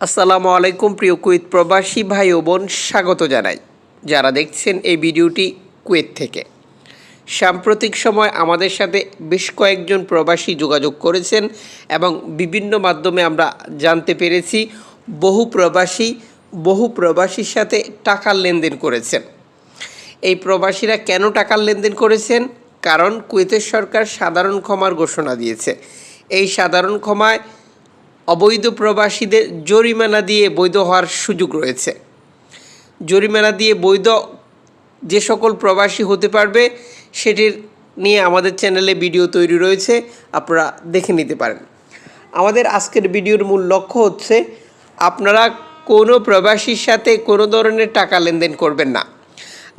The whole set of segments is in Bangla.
আসসালামু আলাইকুম প্রিয় কুয়েত প্রবাসী ভাই ও বোন, স্বাগত জানাই। যারা দেখছেন এই ভিডিওটি কুয়েত থেকে। সাম্প্রতিক সময় আমাদের সাথে বেশ কয়েকজন প্রবাসী যোগাযোগ করেছেন এবং বিভিন্ন মাধ্যমে আমরা জানতে পেরেছি, বহু প্রবাসী, বহু প্রবাসীর সাথে টাকার লেনদেন করেছেন। এই প্রবাসীরা কেন টাকার লেনদেন করেছেন? কারণ কুয়েতের সরকার সাধারণ ক্ষমার ঘোষণা দিয়েছে। এই সাধারণ ক্ষমায় অবৈধ প্রবাসীদের জরিমানা দিয়ে বৈধ হওয়ার সুযোগ রয়েছে। জরিমানা দিয়ে বৈধ যে সকল প্রবাসী হতে পারবে, সেটির নিয়ে আমাদের চ্যানেলে ভিডিও তৈরি রয়েছে, আপনারা দেখে নিতে পারেন। আমাদের আজকের ভিডিওর মূল লক্ষ্য হচ্ছে, আপনারা কোনো প্রবাসীর সাথে কোনো ধরনের টাকা লেনদেন করবেন না।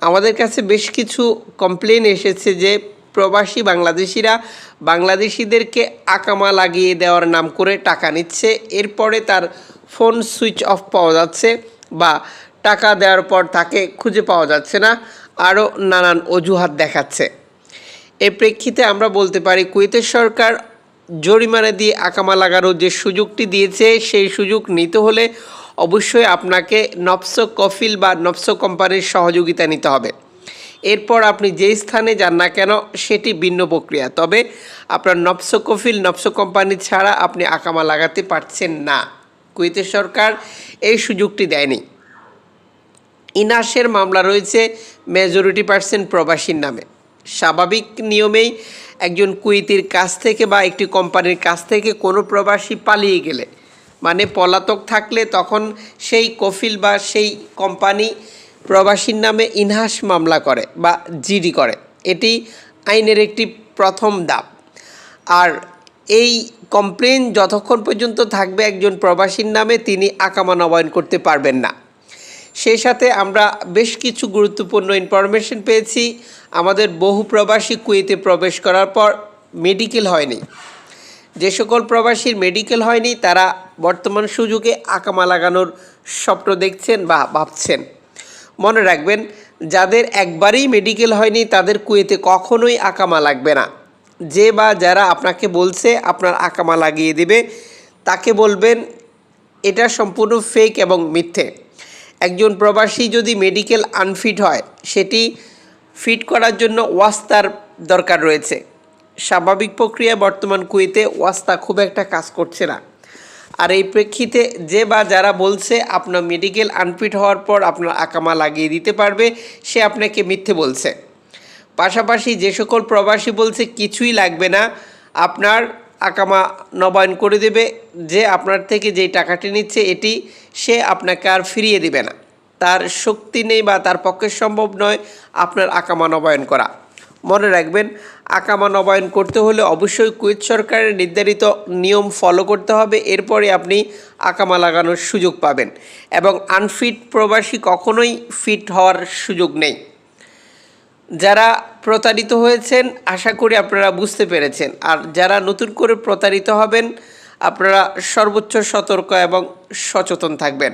আমাদের কাছে বেশ কিছু কমপ্লেন এসেছে যে প্রবাসী বাংলাদেশিরা বাংলাদেশিদেরকে আকামা লাগিয়ে দেওয়ার নাম করে টাকা নিচ্ছে। এরপরে তার ফোন সুইচ অফ পাওয়া যাচ্ছে বা টাকা দেওয়ার পর তাকে খুঁজে পাওয়া যাচ্ছে না, আরও নানান অজুহাত দেখাচ্ছে। এর প্রেক্ষিতে আমরা বলতে পারি, কুয়েতের সরকার জরিমানা দিয়ে আকামা লাগানোর যে সুযোগটি দিয়েছে, সেই সুযোগ নিতে হলে অবশ্যই আপনাকে নফস কফিল বা নফস কোম্পানির সহযোগিতা নিতে হবে। এরপর আপনি যেই স্থানে যান না কেন, সেটি ভিন্ন প্রক্রিয়া। তবে আপনার নফস কফিল নফস কোম্পানি ছাড়া আপনি আকামা লাগাতে পারছেন না। কুয়েতের সরকার এই সুযোগটি দেয়নি। ইনাসের মামলা রয়েছে মেজরিটি পার্সেন্ট প্রবাসীর নামে। স্বাভাবিক নিয়মেই একজন কুইতির কাছ থেকে বা একটি কোম্পানির কাছ থেকে কোনো প্রবাসী পালিয়ে গেলে। মানে পলাতক থাকলে তখন সেই কফিল বা সেই কোম্পানি প্রবাসীর নামে ইনহাস মামলা করে বা জিডি করে। এটি আইনের একটি প্রথম ধাপ। আর এই কমপ্লেন যতক্ষণ পর্যন্ত থাকবে একজন প্রবাসীর নামে তিনি আকামা নবায়ন করতে পারবেন না। সেই সাথে আমরা বেশ কিছু গুরুত্বপূর্ণ ইনফরমেশন পেয়েছি। আমাদের বহু প্রবাসী কুয়েতে প্রবেশ করার পর মেডিকেল হয়নি। যে সকল প্রবাসীর মেডিকেল হয়নি, তারা বর্তমান সুযোগে আকামা লাগানোর স্বপ্ন দেখছেন বা ভাবছেন। মনে রাখবেন, যাদের একবারেই মেডিকেল হয়নি, তাদের কুয়েতে কখনোই আকামা লাগবে না। যে বা যারা আপনাকে বলছে, আপনার আকামা লাগিয়ে দেবে, তাকে বলবেন, এটা সম্পূর্ণ ফেক এবং মিথ্যে। একজন প্রবাসী যদি মেডিকেল আনফিট হয়, সেটি ফিট করার জন্য ওয়াস্তার দরকার রয়েছে। স্বাভাবিক প্রক্রিয়া বর্তমান কুয়েতে ওয়াস্তা খুব একটা কাজ করছে না। আর এই প্রেক্ষিতে যে বা যারা বলছে আপনার মেডিকেল আনফিট হওয়ার পর আপনার আকামা লাগিয়ে দিতে পারবে, সে আপনাকে মিথ্যে বলছে। পাশাপাশি যে সকল প্রবাসী বলছে, কিছুই লাগবে না, আপনার আকামা নবায়ন করে দেবে, যে আপনার থেকে যে টাকাটি নিচ্ছে এটি, সে আপনাকে আর ফিরিয়ে দেবে না। তার শক্তি নেই বা তার পক্ষে সম্ভব নয় আপনার আকামা নবায়ন করা। মনে রাখবেন, আকামা নবায়ন করতে হলে অবশ্যই কুয়েত সরকারের নির্ধারিত নিয়ম ফলো করতে হবে, এরপরে আপনি আকামা লাগানোর সুযোগ পাবেন এবং আনফিট প্রবাসী কখনোই ফিট হওয়ার সুযোগ নেই। যারা প্রতারিত হয়েছেন, আশা করি আপনারা বুঝতে পেরেছেন। আর যারা নতুন করে প্রতারিত হবেন, আপনারা সর্বোচ্চ সতর্ক এবং সচেতন থাকবেন।